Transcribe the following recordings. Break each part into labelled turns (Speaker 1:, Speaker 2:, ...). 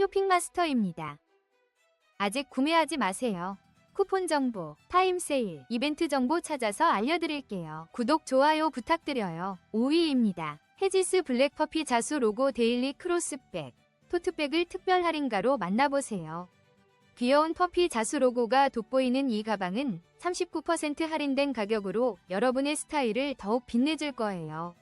Speaker 1: 쇼핑마스터입니다. 아직 구매하지 마세요. 쿠폰 정보, 타임 세일, 이벤트 정보 찾아서 알려드릴게요. 구독, 좋아요 부탁드려요. 5위입니다. 헤지스 블랙퍼피 자수 로고 데일리 크로스백, 토트백을 특별 할인가로 만나보세요. 귀여운 퍼피 자수 로고가 돋보이는 이 가방은 39% 할인된 가격으로 여러분의 스타일을 더욱 빛내줄 거예요.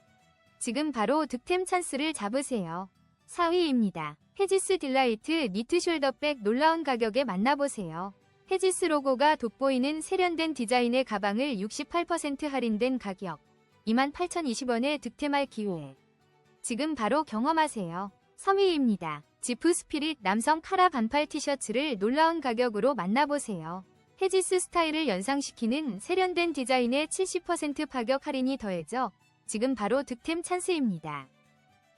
Speaker 1: 지금 바로 득템 찬스를 잡으세요. 4위입니다. 헤지스 딜라이트 니트 숄더백 놀라운 가격에 만나보세요. 헤지스 로고가 돋보이는 세련된 디자인의 가방을 68% 할인된 가격 28,020원에 득템할 기회. 지금 바로 경험하세요. 3위입니다. 지프 스피릿 남성 카라 반팔 티셔츠를 놀라운 가격으로 만나보세요. 헤지스 스타일을 연상시키는 세련된 디자인에 70% 파격 할인이 더해져 지금 바로 득템 찬스입니다.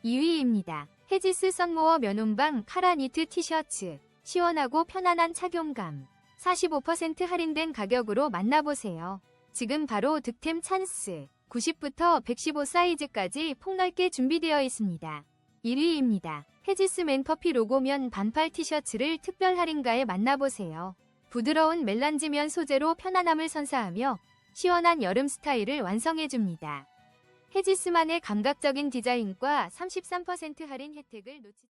Speaker 1: 2위입니다. 헤지스 썬모어 면온방 카라 니트 티셔츠 시원하고 편안한 착용감 45% 할인된 가격으로 만나보세요. 지금 바로 득템 찬스 90부터 115 사이즈까지 폭넓게 준비되어 있습니다. 1위입니다. 헤지스 맨퍼피 로고면 반팔 티셔츠를 특별 할인가에 만나보세요. 부드러운 멜란지면 소재로 편안함을 선사하며 시원한 여름 스타일을 완성해줍니다. 헤지스만의 감각적인 디자인과 33% 할인 혜택을 놓치